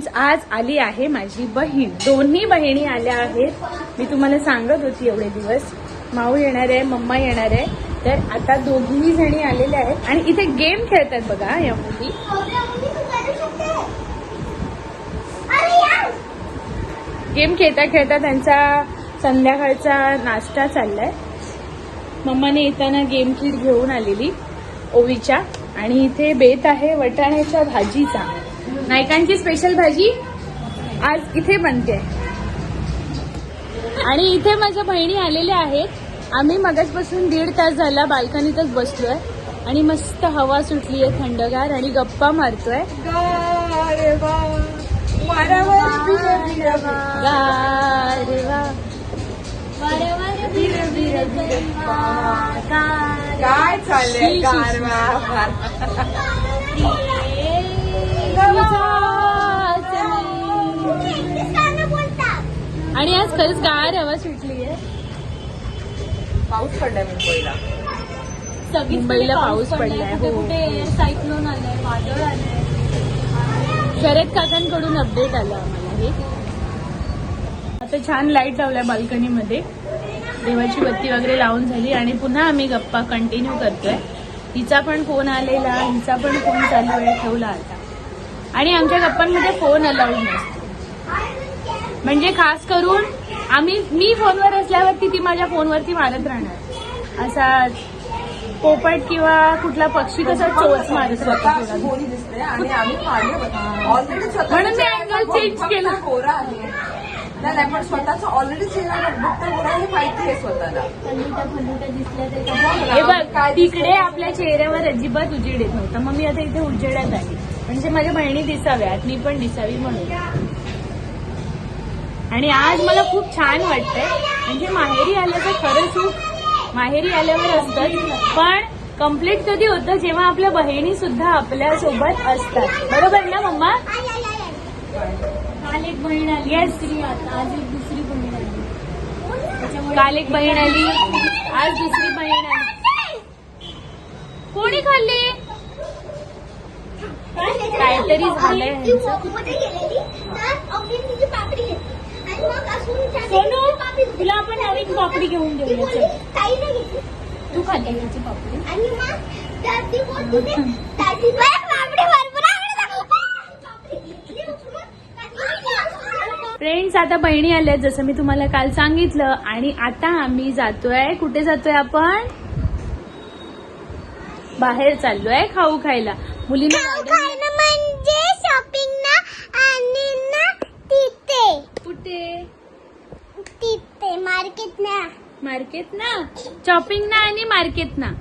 Friends आज आली आहे माझी बहीण. दोन्ही बहिणी आल्या आहेत. मी तुम्हाला सांगत होती एवढे दिवस. माऊ येणार आहे मम्मा येणार आहे. तर आता दोघीही जणी आलेल्या आहेत. आणि इथे गेम खेळतात बघा या मुली गेम खेळता खेळता त्यांचा संध्याकाळचा नाश्ता चाललाय. मम्माने येताना गेम किट घेऊन आलेली ओवीच्या. आणि इथे बेत आहे वटाण्याच्या भाजीचा. नायकांची स्पेशल भाजी आज इथे बनते. आणि इथे माझ्या बहिणी आलेल्या आहेत. आम्ही मगजपासून दीड तास झाला बाल्कनीतच बसलोय. आणि मस्त हवा सुटली आहे थंडगार आणि गप्पा मारतोय. काय चाललंय? आणि आज खरंच गार हवा सुटली आहे पाऊस पडलाय मुंबईला. मुंबईला पाऊस पडलाय, हो. कुठे सायक्लोन आलंय वादळ आलंय. शरद काकांकडून अपडेट आलं आम्हाला हे. आता छान लाइट लावल्या बाल्कनीमध्ये. देवाची बत्ती वगैरे लावून झाली आणि पुन्हा आम्ही गप्पा कंटिन्यू करतोय. हिचा पण फोन आलेला हिचा पण फोन चालू आहे ठेवला आता. आणि आमच्या गप्पांमध्ये फोन अलाउड नसतो. म्हणजे खास करून आम्ही मी फोनवर असल्यावरती ती माझ्या फोनवरती मारत राहणार. असा पोपट किंवा कुठला पक्षी कसा चोच मारत स्वतः राहतो गोरी दिसते आणि आम्ही मागे ऑलरेडी स्वतः म्हणून मी angle change केला. गोरा आहे. नाही नाही, पण स्वतःचा ऑलरेडी चेहरा बघता गोरा हे माहिती आहे स्वतःला. हे बघ तिकडे आपल्या चेहऱ्यावर अजिबात उजेड येत नव्हता. मग मी आता इथे उजेडात आहे. म्हणजे माझ्या बहिणी दिसाव्यात मी पण दिसावी म्हणून. आणि आज मला खूप छान वाटतंय. म्हणजे माहेरी आल्याचं खरं सुख माहेरी आल्यावर असतं. पण कंप्लीट कधी होतं जेव्हा आपल्या बहिणी सुद्धा आपल्यासोबत असतात. बरोबर ना मम्मा? काल एक बहीण आली. आता आज एक दुसरी बहीण आली. काल एक बहीण आली. आज दुसरी बहीण आली. कोणी खाल्ली? काहीतरी झालंय ह्यांचं. सोनू तुला आपण नवीन पापडी घेऊन देऊया. तू खाल्ली याची पापडी आणि. फ्रेंड्स आता बहिणी आल्यात जसं मी तुम्हाला काल सांगितलं आणि आता आम्ही जातोय कुठे जातोय आपण बाहेर चाललोय खाऊ खायला मुलींना खाणं म्हणजे शॉपिंग ना आणि ना तिथे. कुठे? तिथे मार्केट ना मार्केट ना शॉपिंग ना आणि मार्केट ना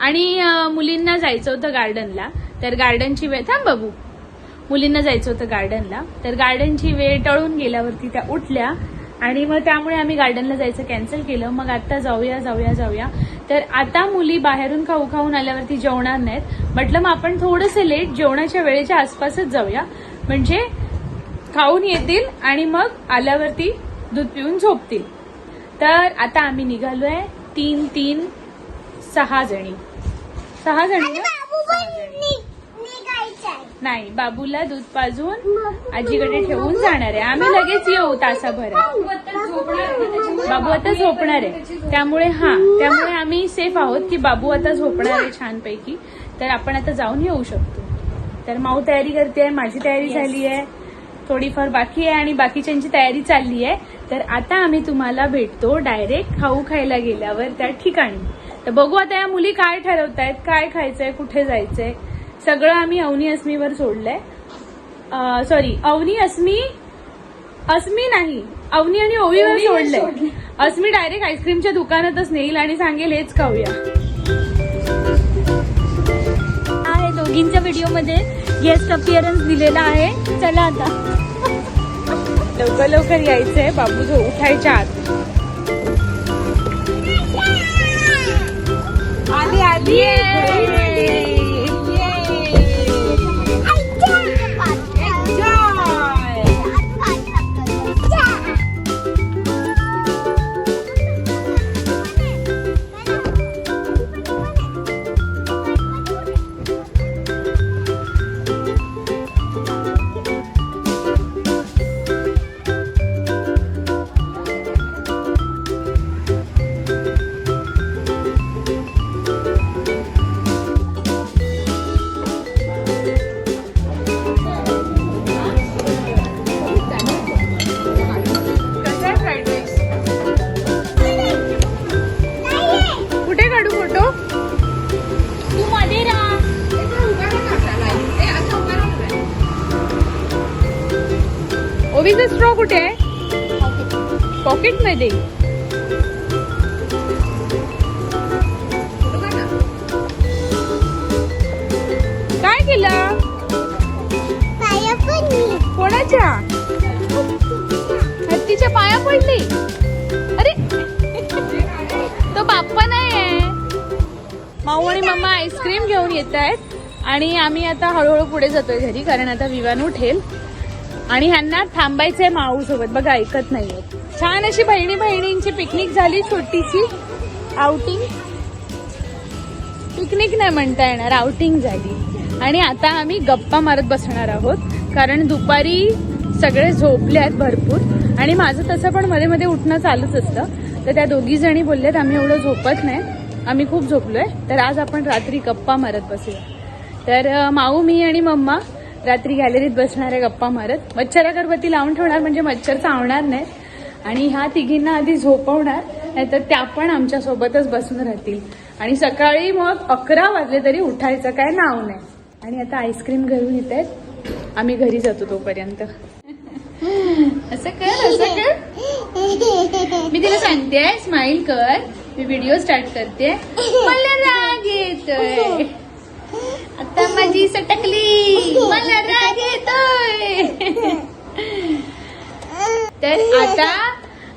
आणि मुलींना जायचं होतं गार्डनला. तर गार्डनची वेळ थांब बाबू. मुलींना जायचं होतं गार्डनला. तर गार्डनची वेळ टळून गेल्यावरती त्या उठल्या. आणि मग त्यामुळे आम्ही गार्डनला जायचं कॅन्सल केलं. मग आता जाऊया जाऊया जाऊया. तर आता मुली बाहेरून खाऊ खाऊन आल्यावरती जेवणार नाहीत. म्हटलं मग आपण थोडंसं लेट जेवणाच्या वेळेच्या आसपासच जाऊया. म्हणजे खाऊन येतील आणि मग आल्यावरती दूध पिऊन झोपतील. तर आता आम्ही निघालोय तीन तीन सहा जणी. सहा जणी आणि ना? बाबू पण नि- निघायचं आहे. नाही बाबूला दूध पाजून आजीकडे ठेवून जाणार आहे. आम्ही लगेच येऊ तासाभरात. बाबू आता झोपणार आहे. त्यामुळे हा त्यामुळे आम्ही सेफ आहोत की बाबू आता झोपणार आहे छानपैकी. तर आपण आता जाऊन येऊ शकतो. तर माऊ तयारी करते माझी तयारी झाली आहे. थोडीफार बाकी आहे आणि बाकीच्यांची तयारी चालली आहे. तर आता आम्ही तुम्हाला भेटतो डायरेक्ट खाऊ खायला गेल्यावर त्या ठिकाणी. तर बघू आता या मुली काय ठरवतायत काय खायचंय कुठे जायचंय. सगळं आम्ही अवनी अस्मीवर सोडलंय. सॉरी अवनी अस्मी अस्मी नाही अवनी आणि ओवीवर सोडलंय. अस्मी डायरेक्ट आईस्क्रीमच्या दुकानातच नेईल आणि सांगेल हेच खाऊया. आहे दोघींच्या व्हिडिओमध्ये गेस्ट अपिअरन्स दिलेला आहे. चला आता. लवकर लवकर यायचंय बाबू झो उठायच्या आत. आली आली. दे काय केलं? कोणाच्या? हत्तीच्या पाया पडली. अरे तो बाप्पा नाही आहे माऊ आणि मम्मा आईस्क्रीम घेऊन येत आहेत. आणि आम्ही आता हळूहळू पुढे जातोय घरी कारण आता विवान उठेल. आणि ह्यांना थांबायचंय माऊ सोबत बघा ऐकत नाहीये. छान अशी बहिणी बहिणींची पिकनिक झाली छोटीशी. आउटिंग पिकनिक नाही म्हणता येणार आउटिंग झाली. आणि आता आम्ही गप्पा मारत बसणार आहोत कारण दुपारी सगळे झोपले आहेत भरपूर. आणि माझं तसं पण मध्ये मध्ये उठणं चालूच असतं. तर त्या दोघी जणी बोलल्यात आम्ही एवढं झोपत नाही. आम्ही खूप झोपलोय. तर आज आपण रात्री गप्पा मारत बसूया. तर माऊ मी आणि मम्मा रात्री गॅलरीत बसणार आहे गप्पा मारत. मच्छर अगरबत्ती लावून ठेवणार म्हणजे मच्छर चावणार नाही. आणि ह्या तिघींना आधी झोपवणार नाहीतर त्या पण आमच्या सोबतच बसून राहतील. आणि सकाळी मग अकरा वाजले तरी उठायचं काय नाव नाही. आणि आता आईस्क्रीम घेऊन येत आहेत. आम्ही घरी जातो तोपर्यंत. असं कर असं कर. मी तिला सांगते स्माइल कर. मी व्हिडिओ स्टार्ट करते. मला राग येतोय. आता माझी सटकली. मला राग येतोय. तर आता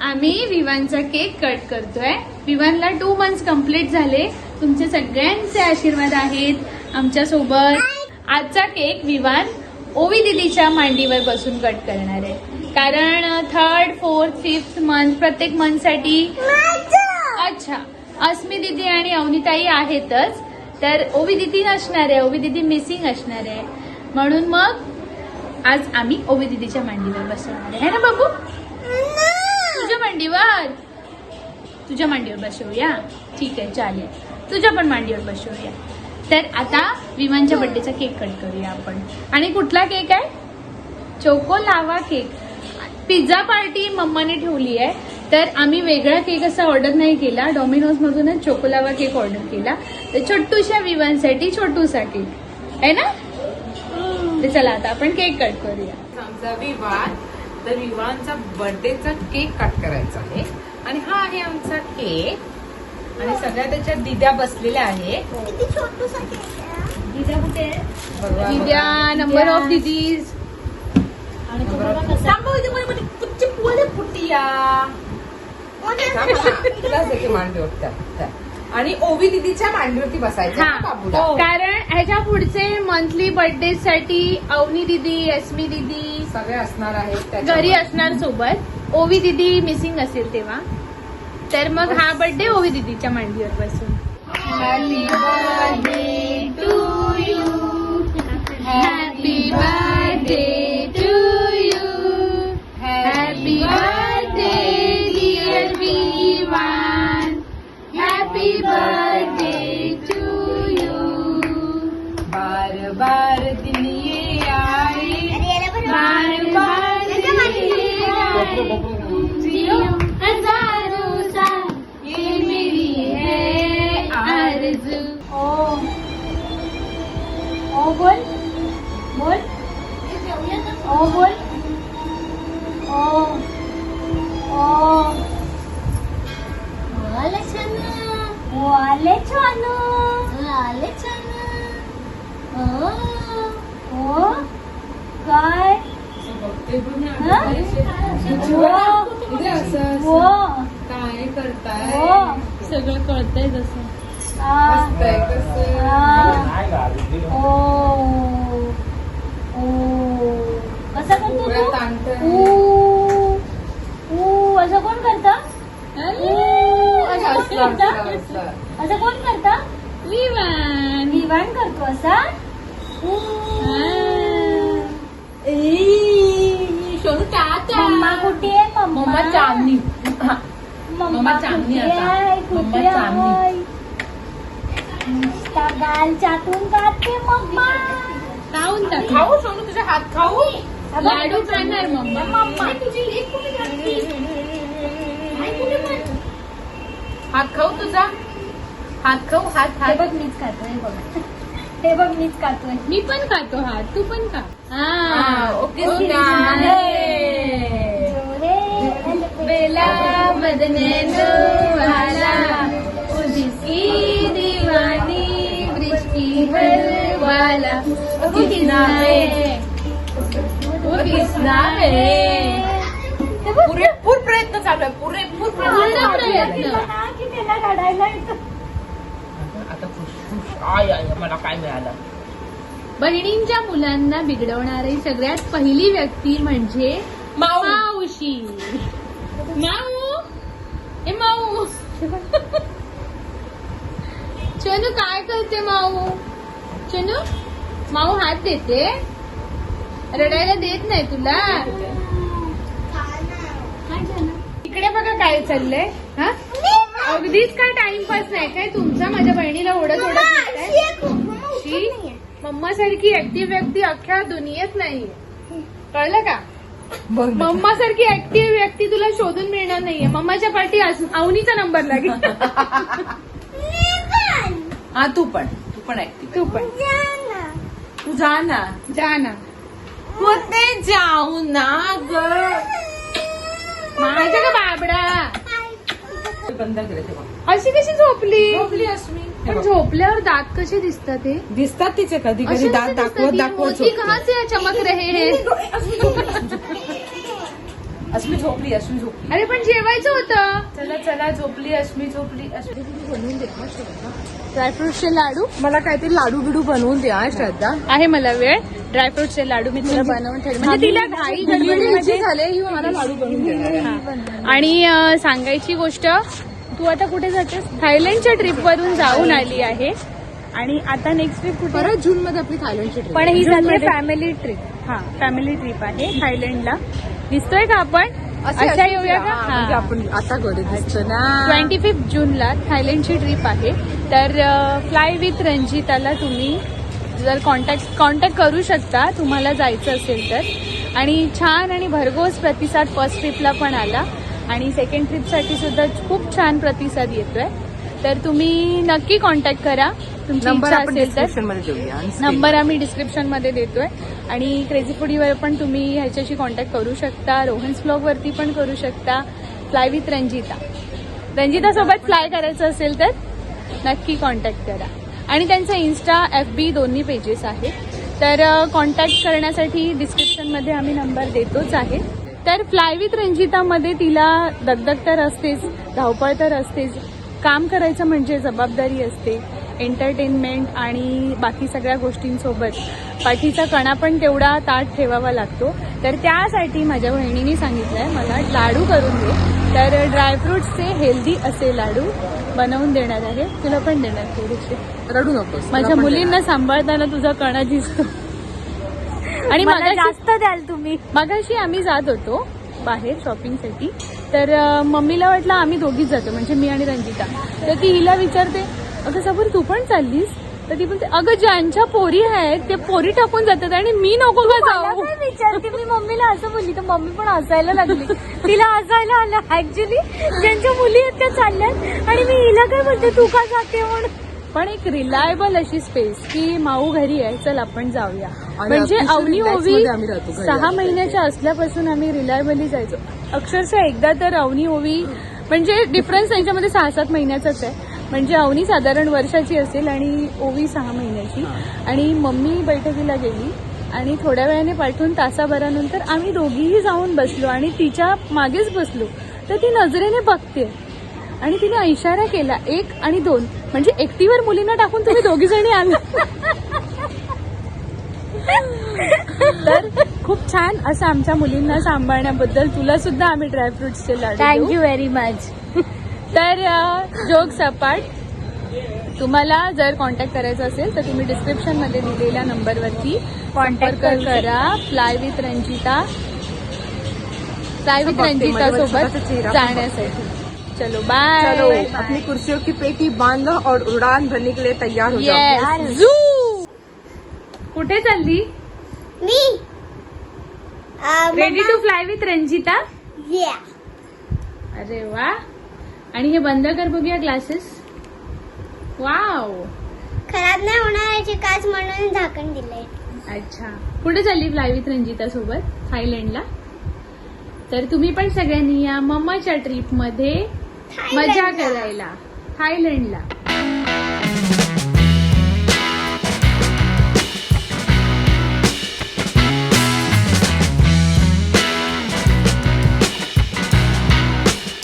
आम्ही विवानचा केक कट करतोय. विवानला टू मंथ्स कंप्लीट झाले. तुमचे सगळ्यांचे आशीर्वाद आहेत आमच्यासोबत आजचा केक विवान ओवी दिदीच्या मांडीवर बसून कट करणार आहे. कारण थर्ड फोर्थ फिफ्थ मंथ प्रत्येक मंथसाठी अच्छा अस्मी दिदी आणि अवनीताई आहेतच. तर ओवी दिदी नसणार आहे. ओवी दिदी मिसिंग असणार आहे. म्हणून मग आज आम्ही ओवी दिदीच्या मांडीवर बसवणार आहे. ना बाबू? तुझ्या मांडीवर. तुझ्या मांडीवर बसवूया. ठीक आहे चालेल. तुझ्या पण मांडीवर बसवूया. तर आता विमानच्या बड्डेचा केक कट करूया आपण. आणि कुठला केक आहे? Choco lava cake. Pizza party मम्माने ठेवली आहे. तर आम्ही वेगळा केक असा ऑर्डर नाही केला. डॉमिनोज मधूनच चोकोलावा केक ऑर्डर केला. तर छोटूशा विवांसाठी छोटूसा केक. आहे ना? तर चला आता आपण केक कट करूया. आमचा विवाह तर विवाहांचा बर्थडेचा केक कट करायचा आहे. आणि हा आहे आमचा केक आणि सगळ्या त्याच्यात दिद्या बसलेल्या आहेत. किती छोटूसा केक आहे. दिद्या बघा. नंबर ऑफ दिदीज आणि तुम्हाला आणि ओवी दिदीच्या मांडीवरती बसायचं. हा. कारण ह्याच्या पुढचे मंथली बर्थडे साठी अवनी दिदी यस्मी दिदी सगळे असणार आहेत. घरी असणार सोबत. ओवी दिदी मिसिंग असेल तेव्हा. तर मग हा बर्थडे ओवी दिदीच्या मांडीवर बसून. Happy birthday to you happy birthday to you happy ओ बोल. बोल. ओ बोल. ओ ओ आलं छान. ओ आले छान आलं छान. ओ काय? काय करताय? सगळं कळतंय जसं आ मस्तंय कसं? आ ओ ओ कसं करतो डोळ्यात तू आणतंय. ऊ ऊ असं कोण करतं ऊ असं कोण असलं, असलं, करतं असलं. असं कोण करतं विवान विवान करतो असा ऊ. मम्मा कुठे आहे मम्मा मम्मा चांदणी हा. मम्मा मम्मा चांदणी कुठे आता. आहे मम्मा कुठे चांदणी. आहे नुसता गाल चाटून काढते मम्मा खाऊन टाक खाऊ सोनू तुझे हात खाऊ लाडू खाणार मम्मा मम्मा तुझी लेक कुठे हात खाऊ तुझा? हात खाऊ हात हे हात बघ मीच खातोय हे बघ. हे बघ मीच खातोय. मी पण खातो हा तू पण खा. हा, ओके ओके. हे बेला वाला. दीवानी वाला. किसना है। किसना है। पुरेपूर प्रयत्न चालू आहे. पुरेपूर आता खुश खुश आय आय मला काय मिळालं? बहिणींच्या मुलांना बिघडवणारी सगळ्यात पहिली व्यक्ती म्हणजे. मावशी. माऊ? ए माऊ. चनू काय करते माऊ? चनू माऊ हात देते? रडायला देत नाही तुला? इकडे बघा काय चाललंय हा? अगदीच काय टाइमपास नाही काय तुमचा माझ्या बहिणीला ओढत ओढत? शी? मम्मा सारखी ऍक्टिव्ह व्यक्ती अख्ख्या दुनियेत नाही. कळलं का. मम्मा सारखी ऍक्टिव्ह व्यक्ती तुला शोधून मिळणार नाहीये. मम्माच्या पाठी अवनीचा नंबर लागेल. हा तू पण. तू पण ऍक्टिव्ह तू पण. तू जा ना. जा ना. कुठे जाऊ ना ग. माझ्या का बाबडा बंद. अशी कशी झोपली झोपली अस्मी पण. झोपल्यावर दात कसे दिसतात ते दिसतात तिचे कधी कधी दात? दाखवत दाखवत चमक रहे हैं अस्मी झोपली अस्मी झोपली. अरे पण जेवायचं होतं. चला चला झोपली अस्मी झोपली अस्मी बनवून दे श्रद्धा. ड्रायफ्रुटचे लाडू? मला काहीतरी लाडू बिडू बनवून द्या श्रद्धा. आहे मला वेळ. ड्रायफ्रुटचे लाडू मी तुला बनवून ठेवले म्हणजे तिला घाई गडबडीमध्ये झाले ही मला लाडू बनवून देणार आणि सांगायची गोष्ट तू आता कुठे जातेस? थायलंडच्या ट्रिप वरून जाऊन आली आहे. आणि आता नेक्स्ट ट्रिप कुठे? परत जून मध्ये आपली थायलंडची ट्रिप पण ही झाली फॅमिली ट्रिप हा फॅमिली ट्रिप आहे थायलंडला. दिसतोय का आपण? अशा येऊया का म्हणजे आपण आता घरी दिसतो ना. ट्वेंटी फिफ्थ जूनला थायलंडची ट्रिप आहे. तर फ्लाय विथ रंजिताला तुम्ही जर कॉन्टॅक्ट कॉन्टॅक्ट करू शकता तुम्हाला जायचं असेल तर. आणि छान आणि भरघोस प्रतिसाद फर्स्ट ट्रिपला पण आला. आणि सेकंड ट्रिपसाठी सुद्धा खूप छान प्रतिसाद येतोय. तर तुम्ही नक्की कॉन्टॅक्ट करा. नंबर आपण डिस्क्रिप्शनमध्ये देऊया. नंबर आम्ही डिस्क्रिप्शनमध्ये देतोय. आणि क्रेझी फुडीवर पण तुम्ही ह्याच्याशी कॉन्टॅक्ट करू शकता. रोहन्स ब्लॉग वरती पण करू शकता. फ्लाय विथ रंजिता रंजिता सोबत फ्लाय करायचं असेल तर नक्की कॉन्टॅक्ट करा. आणि त्यांचं इन्स्टा एफ बी दोन्ही पेजेस आहेत. तर कॉन्टॅक्ट करण्यासाठी डिस्क्रिप्शनमध्ये आम्ही नंबर देतोच आहे. तर फ्लाय विथ रंजितामध्ये तिला दगदग तर असतेच धावपळ तर असतेच. काम करायचं म्हणजे जबाबदारी असते. एंटरटेनमेंट आणि बाकी सगळ्या गोष्टींसोबत पाठीचा कणा पण तेवढा ताट ठेवावा लागतो. तर त्यासाठी माझ्या बहिणीने सांगितलंय मला लाडू करून दे. तर ड्रायफ्रुट्सचे हेल्दी असे लाडू बनवून देणार आहे. तुला पण देणार थोडेसे रडू नकोस माझ्या मुलींना सांभाळताना तुझा कणा दिसतो. आणि मला जास्त द्याल तुम्ही. मागाशी आम्ही जात होतो बाहेर शॉपिंगसाठी. तर मम्मीला वाटलं आम्ही दोघीच जातो म्हणजे मी आणि रंजिता. तर ती हिला विचारते अगं सबूर तू पण चाललीस? तर ती बोलते अगं ज्यांच्या पोरी आहेत ते पोरी टाकून जातात आणि मी नको का जाऊ. विचारते मी मम्मीला असं बोलली तर मम्मी पण हसायला लागली. तिला हसायला आलं ऍक्च्युली ज्यांच्या मुली आहेत त्या चालल्यात. आणि मी हिला काय बोलते तू का जाते म्हणून? पण एक रिलायबल अशी स्पेस की माऊ घरी आहे चल आपण जाऊया. म्हणजे अवनी ओवी सहा. महिन्याच्या असल्यापासून आम्ही रिलायबली जायचो. अक्षरशः एकदा तर अवनी ओवी म्हणजे डिफरन्स त्यांच्यामध्ये सहा सात महिन्याचाच आहे. म्हणजे अवनी साधारण वर्षाची असेल आणि ओवी सहा महिन्याची. आणि मम्मी बैठकीला गेली आणि थोड्या वेळाने पाठवून तासाभरानंतर आम्ही दोघीही जाऊन बसलो आणि तिच्या मागेच बसलो. तर ती नजरेने बघते. आणि तिने इशारा केला एक आणि दोन. म्हणजे एकटीवर मुलींना टाकून तुम्ही दोघी जणी आला. तर खूप छान असं आमच्या मुलींना सांभाळण्याबद्दल तुला सुद्धा आम्ही ड्रायफ्रुट्सचे लाडू. थँक्यू व्हेरी मच तर जोग सपाट. तुम्हाला जर कॉन्टॅक्ट करायचा असेल तर तुम्ही डिस्क्रिप्शनमध्ये दिलेल्या नंबरवरती कॉन्टॅक्ट करू करा. Fly with Ranjita fly with Ranjita सोबत जाण्यासाठी. चलो बाय चलो अपनी कुर्सियों की पेटी बांध लो और उड़ान भरने के लिए तैयार हो जाओ. झू कुठे चालली? मी ready to fly with Ranjita. अरे वा. आणि हे बंद कर बघूया ग्लासेस वाव खराब नाही होणार याची काच म्हणून झाकण दिलंय. अच्छा. कुठे चालली विथ रंजिता सोबत? थायलंडला तर तुम्ही पण सगळ्यांनी या मम्माच्या ट्रिपमध्ये मजा करायला. थायलंडला